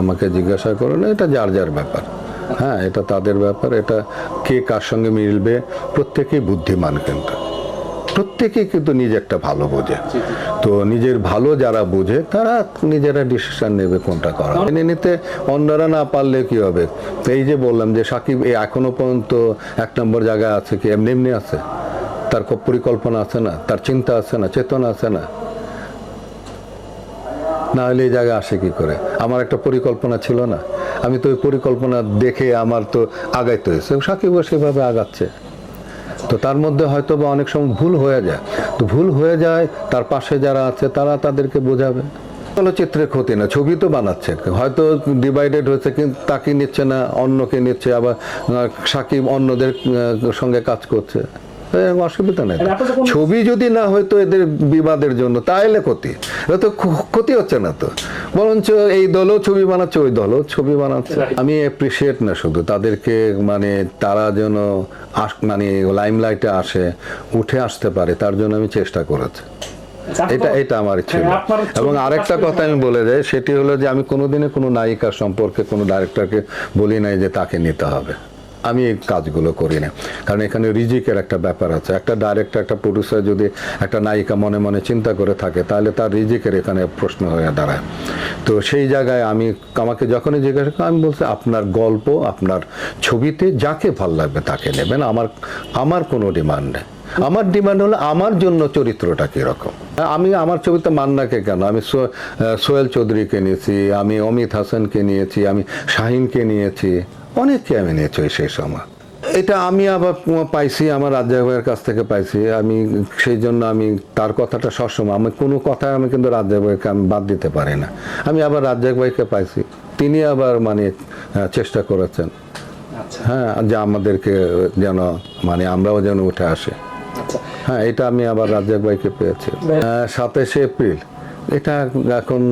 আমাকে জিজ্ঞাসা করে না এটা যার যার ব্যাপার? হ্যাঁ এটা তাদের ব্যাপার এটা কে কার সঙ্গে মিলবে প্রত্যেকেই বুদ্ধিমান কিন্তু। প্রত্যেকেই কিন্তু নিজেরটা ভালো বোঝে। তো নিজের ভালো যারা বোঝে তারা নিজেরা ডিসিশন নেবে কোনটা করা। মেনে নিতে অন্যরা না পারলে কি হবে? এই যে বললাম যে সাকিব এই এখনও পর্যন্ত এক নম্বর জায়গায় আছে কি? এমনি এমনি আছে। তার পরিকল্পনা আছে না? তার চিন্তা আছে না? চেতনা আছে না? না হলে এই জায়গায় আসে কি করে? আমার একটা পরিকল্পনা ছিল না। আমি তো ওই পরিকল্পনা দেখে আমার তো আগাইতে হয়েছে। সাকিবও সেভাবে আগাচ্ছে। তো তার মধ্যে হয়তো বা অনেক সময় ভুল হয়ে যায়। তো ভুল হয়ে যায়, তার পাশে যারা আছে তারা তাদেরকে বোঝাবে। চলচ্চিত্রের ক্ষতি না, ছবি তো বানাচ্ছে। হয়তো ডিভাইডেড হয়েছে, কিন্তু তাকে নিচ্ছে না, অন্যকে নিচ্ছে, আবার সাকিব অন্যদের সঙ্গে কাজ করছে। অসুবিধা নেই। ছবি যদি না হয়তো এদের বিবাদের জন্য তাহলে ক্ষতি। তো ক্ষতি হচ্ছে না তো। বরঞ্চ এই দলও ছবি বানাচ্ছে ওই দলও ছবি বানাচ্ছে। আমি অ্যাপ্রিসিয়েট না শুধু তাদেরকে মানে তারা যেন আস- মানে লাইমলাইটে আসে উঠে আসতে পারে তার জন্য আমি চেষ্টা করেছি। আচ্ছা, এটা এটা আমার ছিল হ্যাঁ, এবং আরেকটা কথা আমি বলে যাই সেটি হলো যে আমি কোনোদিনে কোনো নায়িকার সম্পর্কে কোনো ডাইরেক্টরকে বলি নাই যে তাকে নিতে হবে। আমি এই কাজগুলো করি না। কারণ এখানে রিজিকের একটা ব্যাপার আছে। একটা ডাইরেক্টর একটা প্রডিউসার যদি একটা নায়িকা মনে মনে চিন্তা করে থাকে, তাহলে তার রিজিকের এখানে প্রশ্ন হয়ে দাঁড়ায়। তো সেই জায়গায় আমি, আমাকে যখনই জিজ্ঞাসা করে, আমি বলছি, আপনার গল্প, আপনার ছবিতে যাকে ভালো লাগবে তাকে নেবেন। আমার আমার কোনো ডিমান্ড নেই। আমার ডিমান্ড হলো আমার জন্য চরিত্রটা কীরকম? আমি আমার ছবিতে মান্নাকে কেন? আমি সোহেল চৌধুরীকে নিয়েছি, আমি অমিত হাসানকে নিয়েছি, আমি শাহিনকে নিয়েছি। অনেককে আমি নিয়েছি সেই সময়। এটা আমি আবার পাইছি আমার রাজ্জাক ভাইয়ের কাছ থেকে পাইছি। আমি সেই জন্য আমি তার কথাটা সবসময় আমি কোনো কথা আমি কিন্তু রাজ্জাক ভাইকে আমি বাদ দিতে পারি না। আমি আবার রাজ্জাক ভাইকে পাইছি তিনি আবার মানে চেষ্টা করেছেন। আচ্ছা। হ্যাঁ যে আমাদেরকে যেন মানে আমরাও যেন উঠে আসে। আচ্ছা। হ্যাঁ এটা আমি আবার রাজ্জাক ভাইকে পেয়েছি। সাতাশে এপ্রিল। এটা এখন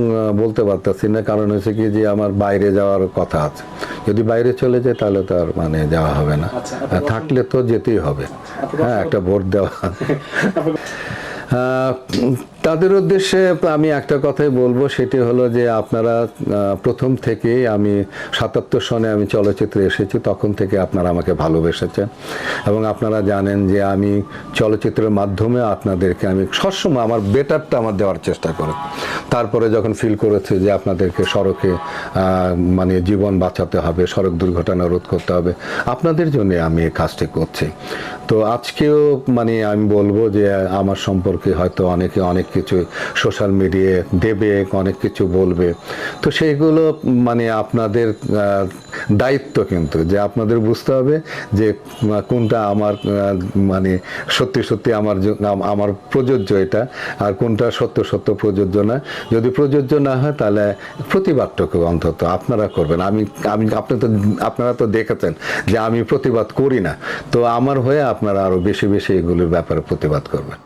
বলতে পারতেছি না। কারণ হচ্ছে কি যে আমার বাইরে যাওয়ার কথা আছে। যদি বাইরে চলে যায় তাহলে তো আর মানে যাওয়া হবে না। আচ্ছা, থাকলে তো যেতেই হবে। হ্যাঁ একটা ভোট দেওয়া। তাদের উদ্দেশ্যে আমি একটা কথাই বলব, সেটি হলো যে আপনারা প্রথম থেকেই আমি সাতাত্তর সনে আমি চলচ্চিত্রে এসেছি, তখন থেকে আপনারা আমাকে ভালোবেসেছেন। এবং আপনারা জানেন যে আমি চলচ্চিত্রের মাধ্যমে আপনাদেরকে আমি সবসময় আমার বেটারটা আমার দেওয়ার চেষ্টা করি। তারপরে যখন ফিল করেছে যে আপনাদেরকে সড়কে মানে জীবন বাঁচাতে হবে, সড়ক দুর্ঘটনা রোধ করতে হবে, আপনাদের জন্য আমি এই কাজটি করছি। তো আজকেও মানে আমি বলব যে আমার সম্পর্কে হয়তো অনেকে অনেক কিছু সোশ্যাল মিডিয়ায় দেবে, অনেক কিছু বলবে। তো সেইগুলো মানে আপনাদের দায়িত্ব কিন্তু, যে আপনাদের বুঝতে হবে যে কোনটা আমার মানে সত্যি সত্যি আমার আমার প্রযোজ্য এটা, আর কোনটা সত্য সত্য প্রযোজ্য না। যদি প্রযোজ্য না হয় তাহলে প্রতিবাদটুকু অন্তত আপনারা করবেন। আমি আমি, আপনি তো, আপনারা তো দেখেছেন যে আমি প্রতিবাদ করি না। তো আমার হয়ে আপনারা আরও বেশি বেশি এগুলির ব্যাপারে প্রতিবাদ করবেন।